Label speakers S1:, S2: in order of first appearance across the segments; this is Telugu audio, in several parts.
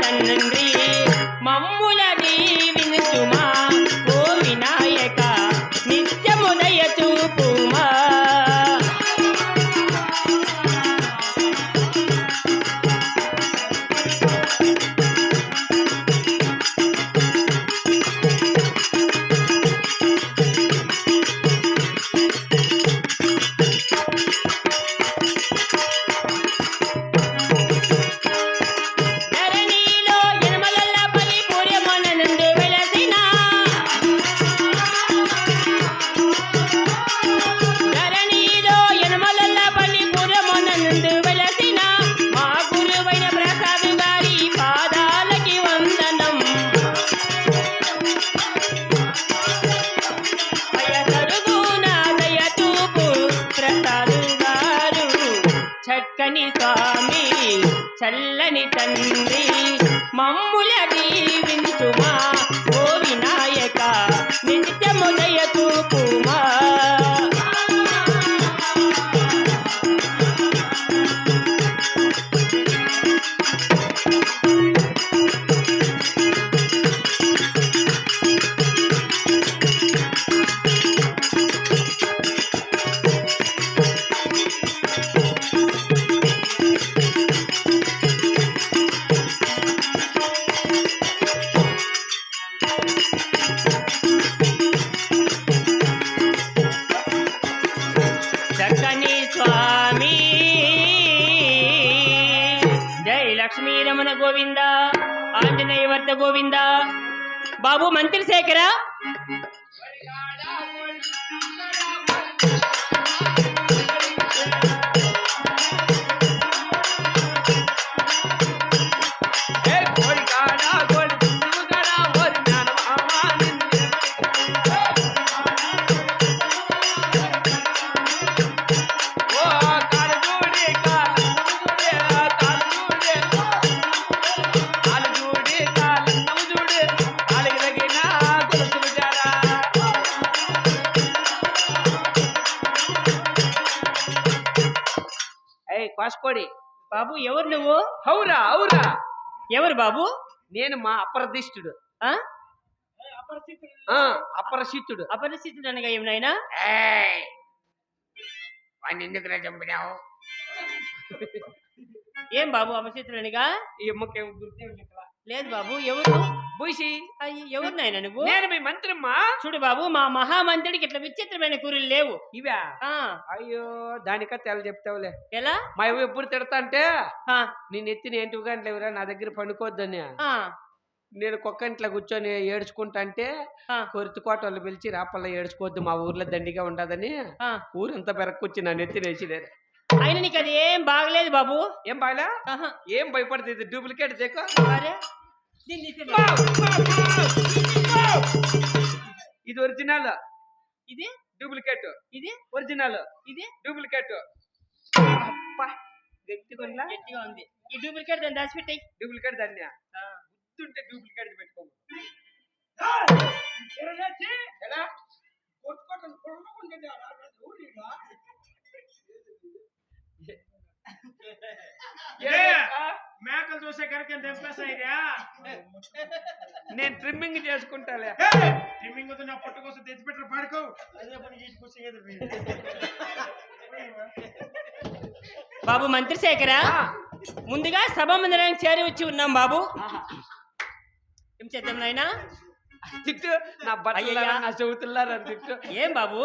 S1: கண்ணன்றி చల్లని తండ్రి మమ్ముల గోవింద? ఆంజనేయ వర్త గోవింద? బాబు మంత్రి శేఖర
S2: ఏయ్ కోసుకోడి.
S1: బాబు ఎవరు నువ్వు?
S2: హౌరా హౌరా.
S1: ఎవరు బాబు?
S2: నేను మా అప్రదిష్టుడు.
S1: ఆ?
S2: ఆ, అపరిచితుడు
S1: అపరిస్థితుడు అనగా ఏమినైనా!
S2: వాడిని ఎందుకురా చంపినావు?
S1: ఏం బాబు అపరిస్థితుడు అనగా?
S2: ఈ అమ్మకేం గుర్తే
S1: లేదు బాబు ఎవరు?
S2: బూసి
S1: అయ్యి, ఎవరు నాయన నువ్వు?
S2: నేను మీ మంత్రమ్మా?
S1: చూడు బాబు మా మహామంత్రికి ఇట్లా విచిత్రమైన కూరలు లేవు.
S2: ఇవా?
S1: ఆ.
S2: అయ్యో దానిక తెల్ల చెప్తావులే.
S1: ఎలా?
S2: మా ఇవి ఎప్పుడు తిడతా అంటే నేను ఎత్తిన ఏంటి గంటలేవురా నా దగ్గర పండుకోవద్దని
S1: ఆ,
S2: నేను కుక్క ఇంట్లో కూర్చొని ఏడ్చుకుంటా అంటే కొరితికోట వాళ్ళు పిలిచి రాపల్ల ఏడ్చుకోవద్దు మా ఊర్లో దండిగా ఉండదని
S1: ఆ.
S2: ఊరంతా పెరక్కొచ్చి నన్ను ఎత్తినేసి
S1: అయినా నీకు అది ఏం బాగలేదు బాబు.
S2: ఏం బాగా
S1: ఆహా,
S2: ఏం భయపడుతుంది? డూప్లికేట్ దేకో? ఇది ఒరిజినల్
S1: ఇది?
S2: డూప్లికేట్
S1: ఇది?
S2: ఒరిజినల్
S1: ఇది?
S2: డూప్లికేట్ గట్టిగా
S1: గట్టిగా ఉంది. ఈ డూప్లికేట్ దాన్ని దాచిపెట్టాయి.
S2: డూప్లికేట్ దాన్ని. గుర్తుంటే డూప్లికేట్ పెట్టుకో ఎలా?
S3: ఏ?
S2: ఆ,
S3: మేకలు చూసే కనుక తెంపేస్తాయిరా
S2: నేను ట్రిమ్మింగ్ చేసుకుంటాలే.
S3: ట్రిమ్మింగ్ వద్దు నా పొట్టు కోసం తెచ్చిపెట్టారు పడుకో. అదే పని.
S1: బాబు మంత్రి శేఖర
S2: ఆ,
S1: ముందుగా సభ మందిరానికి చేరి వచ్చి ఉన్నాం బాబు. ఏం చేద్దాం నాయనా?
S2: తిట్టు నా బట్టలారా. నా చెవుతులారా తిట్టు
S1: ఏం బాబు?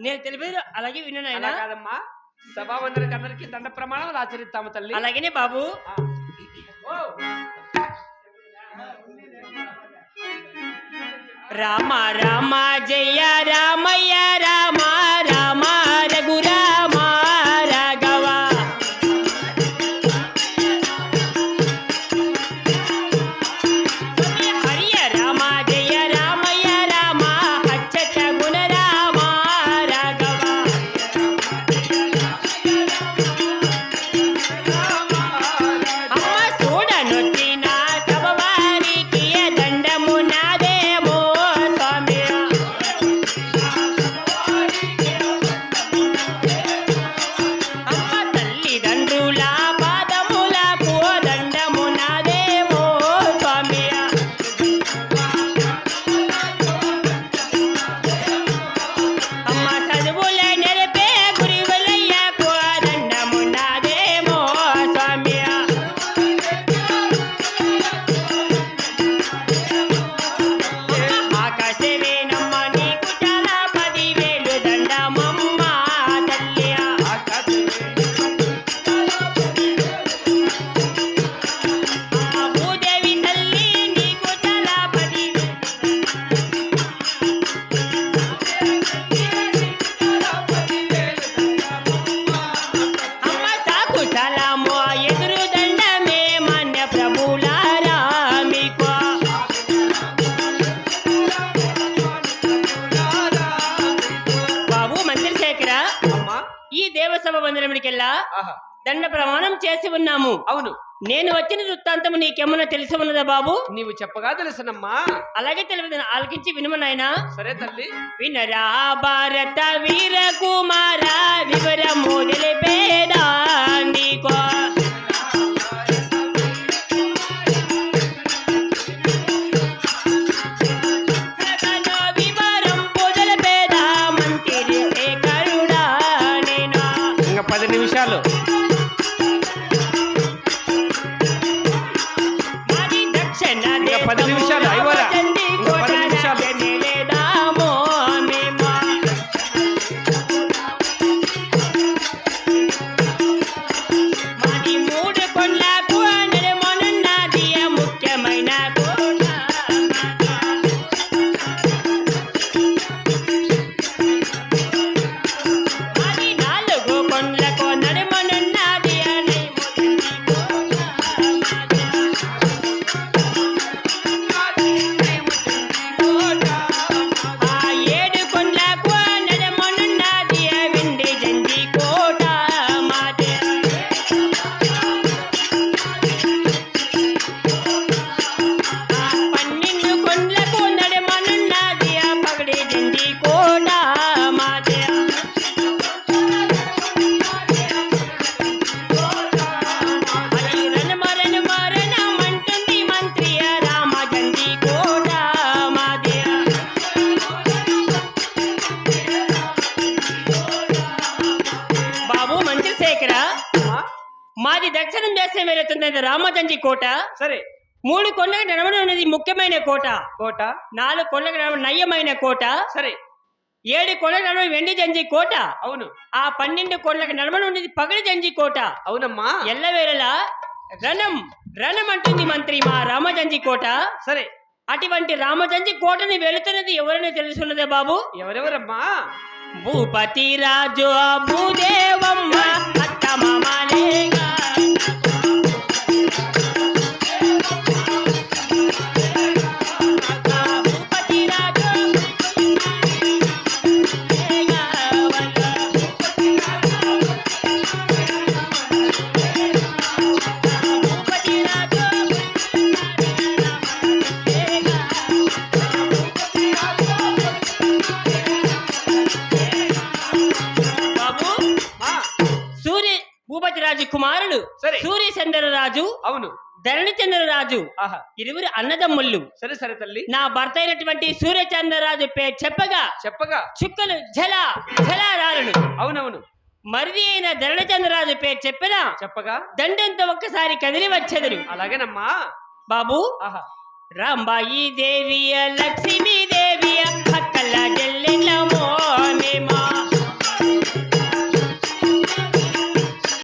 S1: నేను తెలిపేది అలాగే విను నాయనా.
S2: అలా కాదమ్మా. సభావందరికి అందరికి దండ ప్రమాణాలు ఆచరిస్తాము తల్లి.
S1: అలాగనే బాబు. రామ రామ జయ రామయ్య ప్రమాణం చేసి ఉన్నాము.
S2: అవును.
S1: నేను వచ్చిన వృత్తాంతం నీకేమన్నా తెలిసి ఉన్నదా బాబు?
S2: నీవు చెప్పగా తెలుసునమ్మా.
S1: అలాగే తెలియదు. ఆలకించి వినుమనాయనా
S2: సరే తల్లి.
S1: వినరా భారత వీర కుమార వివరము తెలిపేదా నీకో దక్షిణం దేశం వెళుతున్నది రామజంజి కోట.
S2: సరే.
S1: మూడు కొండల నడమన ఉన్నది ముఖ్యమైన కోట.
S2: కోట.
S1: నాలుగు కొండల నడమ నయ్యమైన కోట.
S2: సరే.
S1: ఏడు కొండల నడమ వెండి జంజి కోట.
S2: అవును.
S1: ఆ పన్నెండు కొండల నడమన ఉన్నది పగడి జంజి కోట.
S2: అవునమ్మా.
S1: ఎల్లవేళలా రణం రణం అంటుంది మంత్రి మా రామజంజి కోట.
S2: సరే.
S1: అటువంటి రామజంజి కోటని వెళుతున్నది ఎవరైనా తెలుసున్నదే బాబు?
S2: ఎవరెవరమ్మా?
S1: భూపతి రాజు భూదేవమ్మ సూర్యచంద్రరాజు
S2: అవును.
S1: ధరణిచంద్రరాజు ఇరువురు అన్నదమ్ముళ్ళు.
S2: సరే సరే తల్లి.
S1: నా భర్త అయినటువంటి సూర్యచంద్రరాజు పేరు చెప్పగా
S2: చెప్పగా.
S1: చుక్కలు జల జలారాలను
S2: అవునవును.
S1: మరిది అయిన ధరణచంద్రరాజు పేరు చెప్పిన
S2: చెప్పగా.
S1: దండంతో ఒక్కసారి కదిలి వచ్చెదరు.
S2: అలాగేనమ్మా.
S1: బాబు రాంబాయి దేవియ లక్ష్మీ దేవియ అక్కల